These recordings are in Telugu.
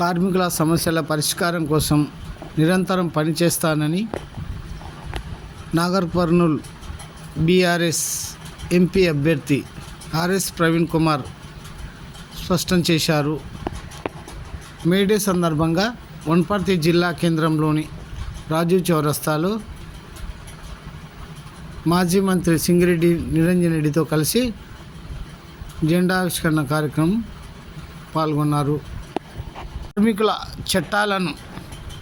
కార్మికుల సమస్యల పరిష్కారం కోసం నిరంతరం పనిచేస్తానని నాగర్ కర్నూల్ బీఆర్ఎస్ ఎంపీ అభ్యర్థి ఆర్ఎస్ ప్రవీణ్ కుమార్ స్పష్టం చేశారు. మేడే సందర్భంగా వనపర్తి జిల్లా కేంద్రంలోని రాజీవ్ చౌరస్తాలో మాజీ మంత్రి సింగిరెడ్డి నిరంజన్ రెడ్డితో కలిసి జెండా ఆవిష్కరణ కార్యక్రమం పాల్గొన్నారు. కార్మికుల చట్టాలను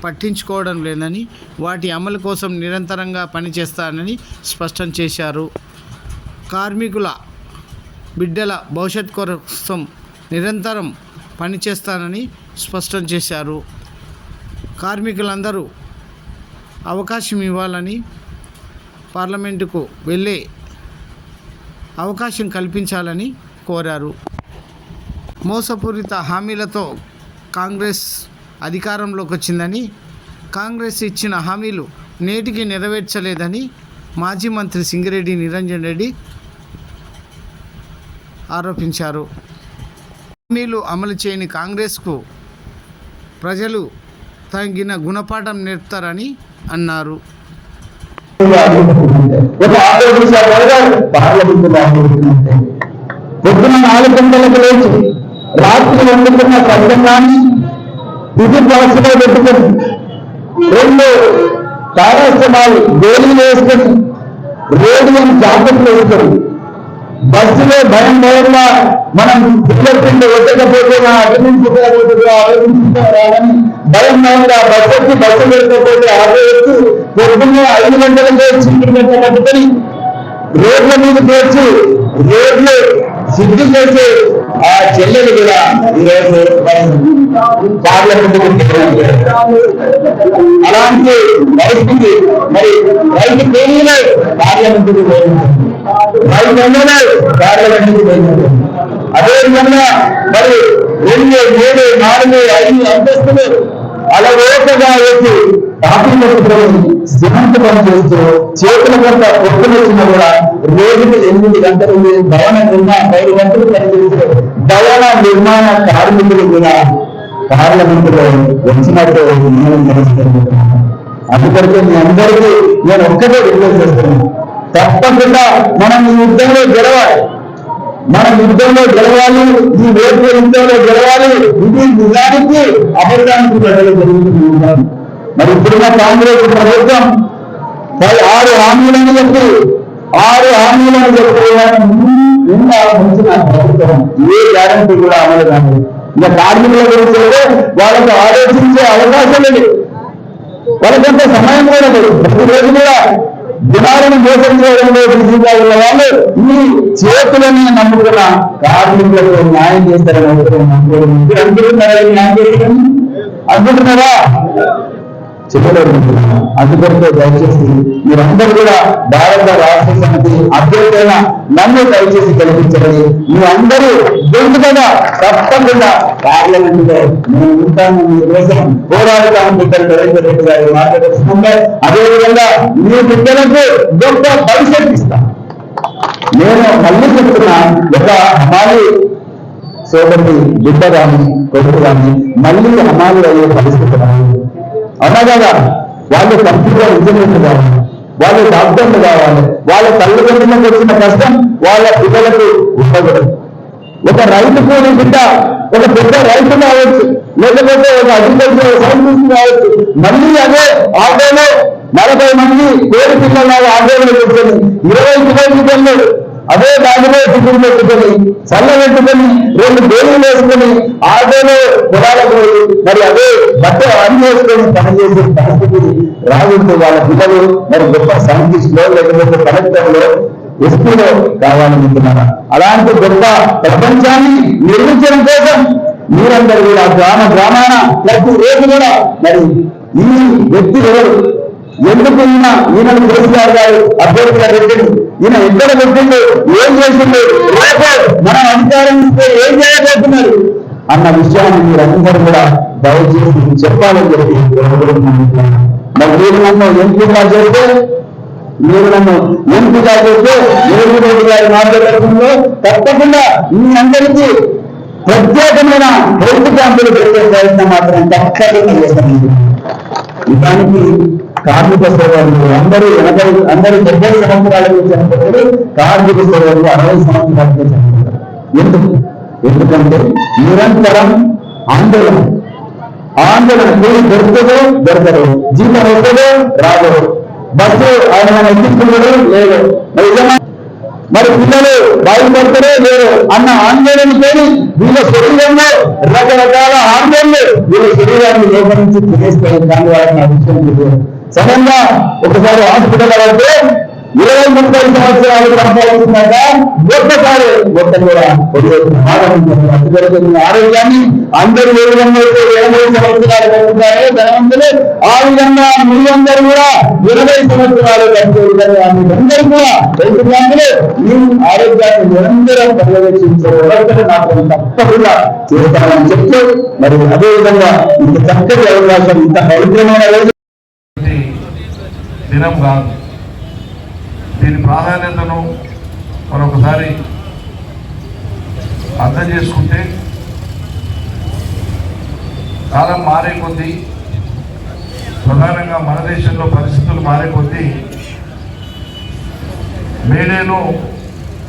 పట్టించుకోవడం లేదని వాటి అమలు కోసం నిరంతరంగా పనిచేస్తానని స్పష్టం చేశారు. కార్మికుల బిడ్డల భవిష్యత్ కోసం నిరంతరం పనిచేస్తానని స్పష్టం చేశారు. కార్మికులందరూ అవకాశం ఇవ్వాలని పార్లమెంటుకు వెళ్ళే అవకాశం కల్పించాలని కోరారు. మోసపూరిత హామీలతో కాంగ్రెస్ అధికారంలోకి వచ్చిందని కాంగ్రెస్ ఇచ్చిన హామీలు నేటికి నెరవేర్చలేదని మాజీ మంత్రి సింగిరెడ్డి నిరంజన్ రెడ్డి ఆరోపించారు. హామీలు అమలు చేయని కాంగ్రెస్కు ప్రజలు తగిన గుణపాఠం నేర్పుతారని అన్నారు. పొద్దున నాలుగు గంటలకు లేచి రాత్రి వండుకున్న ప్రసంగాన్ని ఇది భాషలో పెట్టుకుని రెండు కార్యక్రమాలు గోళీలు వేసుకొని రేడియం జాగ్రత్తలు వేసుకొని బస్సులో భయం భయంగా మనం టికెట్ వచ్చకపోతే నా అభినందించకపోతుందో ఆలోచించుకోవాలని భయం భయంగా బస్సు ఎక్కి బస్సు వెళ్ళకపోతే ఆలోచించు పొద్దున్న ఐదు గంటలకు వచ్చి గంట కట్టుకొని రోడ్ల మీద పేర్చి రోడ్లు సిద్ధి చేసే ఆ చెల్లెలు కూడా ఈరోజు పార్లమెంట్ అలాంటి పరిస్థితి మరి రైతు పేరులే పార్లమెంట్ పోయింది రైతు ఎమ్మెల్యే పార్లమెంటుకు అదేవిధంగా మరి రెండు మూడు నాలుగు ఐదు అంతస్తులు అలవోకగా వేసి తాపిల్లతో సిమెంట్ పని చేస్తూ చేతుల కొంత పొట్టులు కూడా రోజుకి ఎనిమిది గంటలు భవన నిర్మాణ ఐదు గంటలు పనిచేసే భవన నిర్మాణ కార్మికులు కూడా పార్లమెంటులో వచ్చినట్టు నేను తెలుసుకుంటున్నాను అందుకొరకు మీ అందరికీ నేను ఒక్కటే రిక్వెస్ట్ చేస్తున్నాను. తప్పకుండా మనం ఈ యుద్ధంలో గెలవాలి. మనం యుద్ధంలో గెలవాలి ఈ వేపు యుద్ధంలో గెలవాలి ఇది నిజానికి అబద్ధానికి ప్రజలు జరుగుతుంది యుద్ధం. మరి ఇప్పుడున్న కాంగ్రెస్ ప్రభుత్వం పై ఆరు హామీలను చెప్పి ఆరు హామీలను చెప్పి నిన్న ఉంచిన ప్రభుత్వం. ఏ గ్యారంటీ కూడా అమలు కాదు. ఇంకా కార్మికుల గురించి వాళ్ళకు ఆలోచించే అవకాశం లేదు వాళ్ళకంత సమయం కూడా లేదు. ప్రతిరోజు కూడా దినాలను మోసం చేయడంలో బిజీగా ఉన్న వాళ్ళు. ఈ చేతులని నమ్ముకున్న కార్మికులకు న్యాయం చేస్తారని అనుకోవడం మీరు అనుకుంటున్నారా న్యాయం అనుకుంటున్నారా? చెప్పబడుతున్నాను అందుకొరకు దయచేసి మీరందరూ కూడా భారత రాష్ట్ర సమితి అభ్యర్థైన నన్ను దయచేసి గెలిపించండి. మీ అందరూ గొంతుగా తప్పకుండా పార్లమెంట్లో నేను ఉంటాను మీ కోసం పోరాడుతాను బిడ్డలు నరేంద్ర రెడ్డి గారి మాట్లాడుతుంటే అదేవిధంగా మీ బిడ్డలకు గొప్ప భవిష్యత్తు ఇస్తాను నేను మళ్ళీ చెప్తున్నా ఒక అమ్మాయి సోదరి బిడ్డ కానీ కొడుకు కానీ మళ్ళీ అమ్మాయి అయ్యే పరిస్థితి రాదు కదా వాళ్ళు కంప్యూటర్ ఇంజనీర్లు కావాలి వాళ్ళు డాక్టర్లు కావాలి వాళ్ళ తల్లిదండ్రులకు వచ్చిన కష్టం వాళ్ళ పిల్లలకు ఉండకూడదు. ఒక రైతు కూలి బిడ్డ ఒక పెద్ద రైతు కావచ్చు లేకపోతే ఒక అగ్రికల్చర్ సైంటిస్ట్ కావచ్చు మళ్ళీ అదే ఆటోలో నలభై మంది కోడి పిల్లలు ఆటోలో కూర్చొని ఇరవై కిలోమీటర్లు అదే దానిలో టికెట్ పెట్టుకొని చల్ల పెట్టుకొని రెండు గోళీలు వేసుకొని ఆటోలో పొలాలకు పోయి మరి అదే బట్ట అన్ని వేసుకొని పనిచేసే పరిస్థితి రాజుతో వాళ్ళ పిల్లలు మరి గొప్ప సైంటిస్ట్లో లేకపోతే కలెక్టర్లో ఎస్పీలో కావాలనుకుంటున్నారా అలాంటి గొప్ప ప్రపంచాన్ని నిర్మించడం కోసం మీరందరూ కూడా గ్రామ గ్రామాన ప్రతి రోజు కూడా మరి ఈ వ్యక్తులు ఎవరు? ఎందుకు ఈయన ఈయన కేసీఆర్ గారు? అభ్యర్థుల పెట్టిండు ఈయన ఇద్దరు పెట్టిండు ఏం చేసిండు? రేపు మనం అధికారం ఇస్తే ఏం చేయబోతున్నారు అన్న విషయాన్ని మీరందరూ కూడా దయచేసి చెప్పాలని చెప్పి మరి మీరు నన్ను ఎంపీగా చేస్తే? మీరు నన్ను ఎంపిక చేస్తే? ఏడు రెడ్డి గారి మార్గదర్శనంలో? తప్పకుండా మీ అందరికీ ప్రత్యేకమైన హెల్త్ క్యాంపులు పెట్టే ప్రయత్నం మాత్రం తప్పకుండా చేస్తామండి దానికి కార్మిక సేవలు అందరూ ఎనభై అందరూ డెబ్బై సంవత్సరాలకు చనిపోతారు కార్మిక సేవలు అరవై సంవత్సరాలకు చనిపోతారు ఎందుకు? ఎందుకంటే నిరంతరం ఆందోళన. ఆందోళన కూలి దొరుకుతుందో దొరకదు. జీతం వస్తుందో రాదు బస్సు ఆయన మనం లేదు. మరి పిల్లలు బాగుపడతారో లేరు అన్న ఆందోళనతో వీళ్ళ శరీరంలో రకరకాల ఆందోళనలు. వీళ్ళ శరీరాన్ని లోపలించి తినేస్తారు కానీ వాళ్ళకి నా విషయం తెలియదు సడన్గా ఒకసారి హాస్పిటల్ అయితే ఇరవై ముప్పై సంవత్సరాలు సంపాదించినాక ఒక్కసారి మొత్తం కూడా పొడిగొట్టిన ఆరోగ్యాన్ని అందరూ ఏ విధంగా అయితే ఇరవై సంవత్సరాలు కలుగుతారో ధనవంతులు ఆ విధంగా మీ అందరూ కూడా ఇరవై సంవత్సరాలు బతికే విధంగా మీరందరూ కూడా రైతు బ్యాంకులు మీ ఆరోగ్యాన్ని నిరంతరం పర్యవేక్షించే నాకు తప్పకుండా చేస్తామని చెప్తూ మరి అదే విధంగా ఇంత చక్కటి అవకాశం ఇంత పవిత్రమైన దినం కాదు. దీని ప్రాధాన్యతను మరొకసారి అర్థం చేసుకుంటే కాలం మారే కొద్దీ ప్రధానంగా మన దేశంలో పరిస్థితులు మారే కొద్దీ మేడేను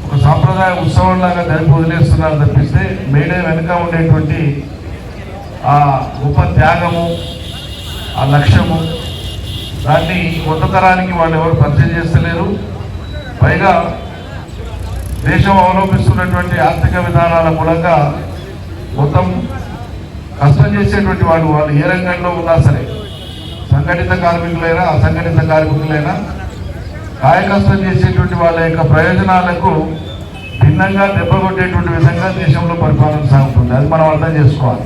ఒక సాంప్రదాయ ఉత్సవంలాగా జరిపి వదిలేస్తున్నారు తప్పిస్తే మేడే వెనుక ఉండేటువంటి ఆ గొప్ప త్యాగము ఆ లక్ష్యము దాన్ని కొత్త తరానికి వాళ్ళు ఎవరు పరిచయం చేస్తలేరు. పైగా దేశం అవలంబిస్తున్నటువంటి ఆర్థిక విధానాల మూలంగా మొత్తం కష్టం చేసేటువంటి వాళ్ళు వాళ్ళు ఏ రంగంలో ఉన్నా సరే సంఘటిత కార్మికులైనా అసంఘటిత కార్మికులైనా కాయకష్టం చేసేటువంటి వాళ్ళ యొక్క ప్రయోజనాలకు భిన్నంగా దెబ్బకొట్టేటువంటి విధంగా దేశంలో పరిపాలన సాగుతుంది. అది మనం అర్థం చేసుకోవాలి.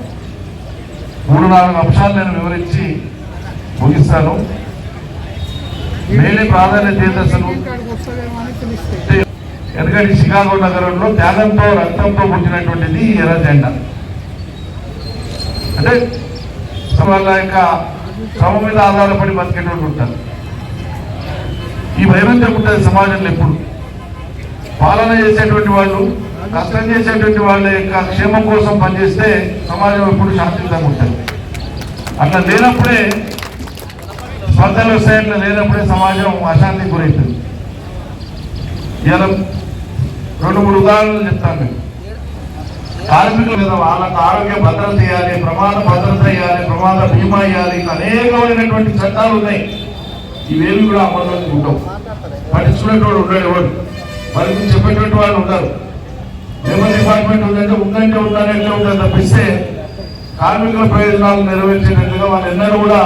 మూడు నాలుగు అంశాలు నేను వివరించి ముగిస్తాను. మేలే ప్రాధాన్యత ఏంటి అసలు ఎందుకంటే షికాగో నగరంలో త్యాగంతో రక్తంతో పుట్టినటువంటిది ఈ ఎర్ర జెండా. అంటే వాళ్ళ యొక్క క్రమం మీద ఆధారపడి బతికేటువంటి ఉంటారు. ఈ వైరుధ్యం ఉంటుంది సమాజంలో ఎప్పుడు. పాలన చేసేటువంటి వాళ్ళు కష్టం చేసేటువంటి వాళ్ళ యొక్క క్షేమం కోసం పనిచేస్తే సమాజం ఎప్పుడు శాంతియుతంగా ఉంటుంది. అట్లా లేనప్పుడే స్పర్ధలు వస్తాయట్లా లేనప్పుడే సమాజం అశాంతికి గురవుతుంది ఇలా రెండు మూడు ఉదాహరణలు చెప్తాను నేను. కార్మికుల మీద వాళ్ళకు ఆరోగ్య భద్రత ఇవ్వాలి ప్రమాద భద్రత ఇవ్వాలి ప్రమాద బీమా ఇవ్వాలి అనేకమైనటువంటి చట్టాలు ఉన్నాయి. ఇవేమి కూడా అమల్లోకి ఉండవు. పట్టించుకునేటువంటి ఉండడు ఎవరు వారికి చెప్పేటువంటి వాళ్ళు ఉండరు. లేబర్ డిపార్ట్మెంట్ ఉందంటే ఉందంటే ఉండాలంటే ఉంటుంది తప్పిస్తే కార్మికుల ప్రయోజనాలు నెరవేర్చేటట్టుగా వాళ్ళు ఎన్నడూ కూడా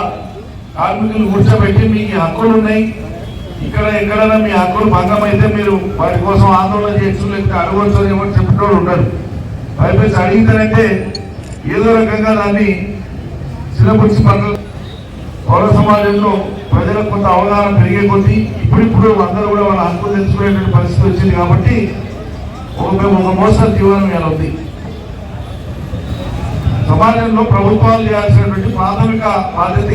కార్మికులు కూర్చోబెట్టి మీకు హక్కులు ఉన్నాయి. ఇక్కడ ఎక్కడైనా మీ హక్కులు భంగం అయితే మీరు వాటి కోసం ఆందోళన చేయొచ్చు లేకపోతే అడగవచ్చు అని ఎవరు చెప్పేటోడు ఉండరు. పైపేసి అడిగితేనంటే ఏదో రకంగా దాన్ని సిలబుచ్చి పనులు పౌర సమాజంలో ప్రజలకు కొంత అవగాహన పెరిగే కొద్దీ ఇప్పుడిప్పుడు అందరూ కూడా వాళ్ళ హక్కులు తెలుసుకునేటువంటి పరిస్థితి వచ్చింది కాబట్టి ఒక ఒక మోస్తరు జీవనం ఇలా ఉంది. సమాజంలో ప్రభుత్వాలు చేయాల్సినటువంటి ప్రాథమిక బాధ్యత